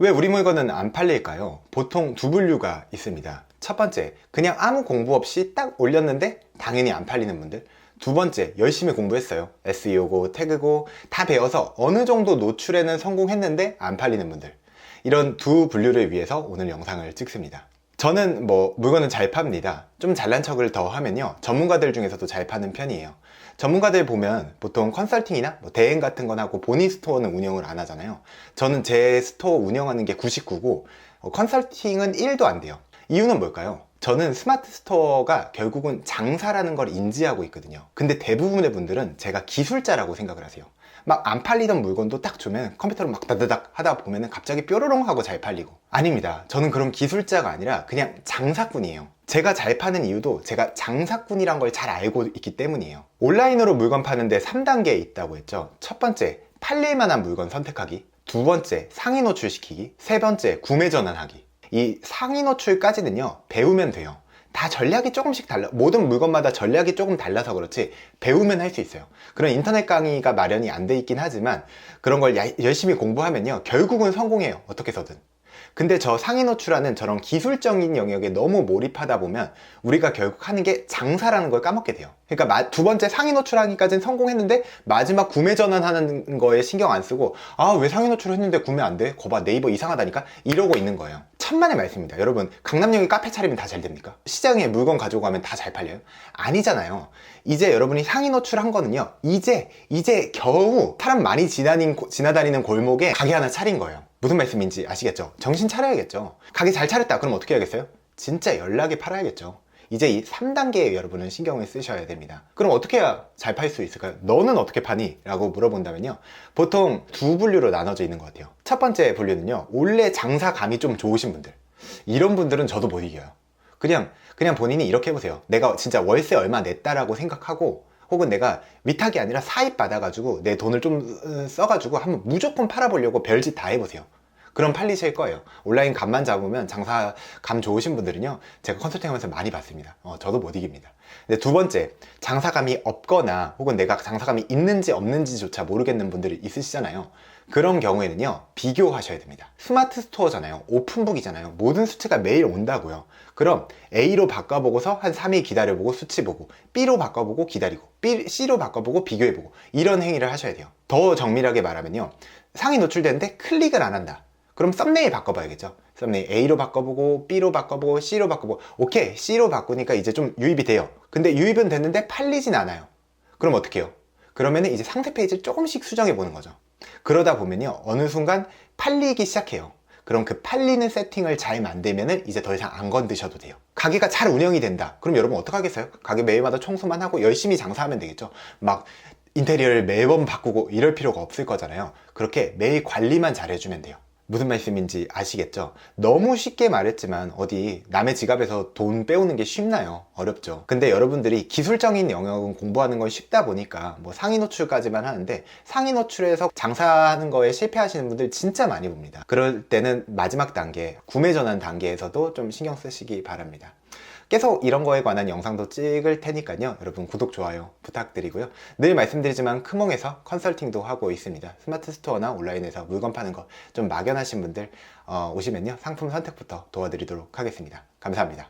왜 우리 물건은 안 팔릴까요? 보통 두 분류가 있습니다. 첫 번째, 그냥 아무 공부 없이 딱 올렸는데 당연히 안 팔리는 분들. 두 번째, 열심히 공부했어요. SEO고, 태그고, 다 배워서 어느 정도 노출에는 성공했는데 안 팔리는 분들. 이런 두 분류를 위해서 오늘 영상을 찍습니다. 저는 뭐 물건은 잘 팝니다. 좀 잘난 척을 더 하면요. 전문가들 중에서도 잘 파는 편이에요. 전문가들 보면 보통 컨설팅이나 뭐 대행 같은 건 하고 본인 스토어는 운영을 안 하잖아요. 저는 제 스토어 운영하는 게 99고 어, 컨설팅은 1도 안 돼요. 이유는 뭘까요? 저는 스마트 스토어가 결국은 장사라는 걸 인지하고 있거든요. 근데 대부분의 분들은 제가 기술자라고 생각을 하세요. 막 안 팔리던 물건도 딱 주면 컴퓨터로 막 다다닥 하다 보면은 갑자기 뾰로롱 하고 잘 팔리고. 아닙니다. 저는 그런 기술자가 아니라 그냥 장사꾼이에요. 제가 잘 파는 이유도 제가 장사꾼이란 걸 잘 알고 있기 때문이에요. 온라인으로 물건 파는데 3단계 있다고 했죠. 첫 번째, 팔릴 만한 물건 선택하기. 두 번째, 상위 노출시키기. 세 번째, 구매 전환하기. 이 상위 노출까지는요, 배우면 돼요. 다 전략이 조금씩 달라, 모든 물건마다 전략이 조금 달라서 그렇지, 배우면 할 수 있어요. 그런 인터넷 강의가 마련이 안 돼 있긴 하지만, 그런 걸 야- 열심히 공부하면요, 결국은 성공해요. 어떻게 해서든. 근데 저 상위 노출하는 저런 기술적인 영역에 너무 몰입하다 보면 우리가 결국 하는 게 장사라는 걸 까먹게 돼요. 그러니까 마- 두 번째 상위 노출하기까지는 성공했는데 마지막 구매 전환하는 거에 신경 안 쓰고 아 왜 상위 노출을 했는데 구매 안 돼? 거봐 네이버 이상하다니까 이러고 있는 거예요. 천만의 말씀입니다. 여러분 강남역에 카페 차리면 다 잘 됩니까? 시장에 물건 가지고 가면 다 잘 팔려요? 아니잖아요. 이제 여러분이 상위 노출한 거는요. 이제 이제 겨우 사람 많이 지나다니는, 고- 지나다니는 골목에 가게 하나 차린 거예요. 무슨 말씀인지 아시겠죠? 정신 차려야겠죠. 가게 잘 차렸다. 그럼 어떻게 해야겠어요? 진짜 연락에 팔아야겠죠. 이제 이 3단계에 여러분은 신경을 쓰셔야 됩니다. 그럼 어떻게 해야 잘 팔 수 있을까요? 너는 어떻게 파니? 라고 물어본다면요. 보통 두 분류로 나눠져 있는 것 같아요. 첫 번째 분류는요. 원래 장사 감이 좀 좋으신 분들. 이런 분들은 저도 못 이겨요. 그냥, 그냥 본인이 이렇게 해보세요. 내가 진짜 월세 얼마 냈다라고 생각하고 혹은 내가 위탁이 아니라 사입 받아가지고 내 돈을 좀 어, 써가지고 한번 무조건 팔아보려고 별짓 다 해보세요. 그럼 팔리실 거예요. 온라인 감만 잡으면 장사 감 좋으신 분들은요, 제가 컨설팅 하면서 많이 봤습니다. 어, 저도 못 이깁니다. 근데 두 번째, 장사감이 없거나 혹은 내가 장사감이 있는지 없는지조차 모르겠는 분들이 있으시잖아요. 그런 경우에는요, 비교하셔야 됩니다. 스마트 스토어잖아요. 오픈북이잖아요. 모든 수치가 매일 온다고요. 그럼 A로 바꿔보고서 한 3일 기다려보고 수치 보고, B로 바꿔보고 기다리고, B, C로 바꿔보고 비교해보고, 이런 행위를 하셔야 돼요. 더 정밀하게 말하면요, 상위 노출되는데 클릭을 안 한다. 그럼 썸네일 바꿔봐야겠죠. 썸네일 A로 바꿔보고 B로 바꿔보고 C로 바꿔보고 오케이 C로 바꾸니까 이제 좀 유입이 돼요. 근데 유입은 됐는데 팔리진 않아요. 그럼 어떻게 해요? 그러면은 이제 상세 페이지를 조금씩 수정해 보는 거죠. 그러다 보면요 어느 순간 팔리기 시작해요. 그럼 그 팔리는 세팅을 잘 만들면은 이제 더 이상 안 건드셔도 돼요. 가게가 잘 운영이 된다. 그럼 여러분 어떡하겠어요? 가게 매일마다 청소만 하고 열심히 장사하면 되겠죠. 막 인테리어를 매번 바꾸고 이럴 필요가 없을 거잖아요. 그렇게 매일 관리만 잘 해주면 돼요. 무슨 말씀인지 아시겠죠? 너무 쉽게 말했지만 어디 남의 지갑에서 돈 빼오는 게 쉽나요? 어렵죠. 근데 여러분들이 기술적인 영역은 공부하는 건 쉽다 보니까 뭐 상위 노출까지만 하는데 상위 노출에서 장사하는 거에 실패하시는 분들 진짜 많이 봅니다. 그럴 때는 마지막 단계, 구매 전환 단계에서도 좀 신경 쓰시기 바랍니다. 계속 이런 거에 관한 영상도 찍을 테니까요. 여러분 구독, 좋아요 부탁드리고요. 늘 말씀드리지만 크몽에서 컨설팅도 하고 있습니다. 스마트 스토어나 온라인에서 물건 파는 거 좀 막연하신 분들 어, 오시면요. 상품 선택부터 도와드리도록 하겠습니다. 감사합니다.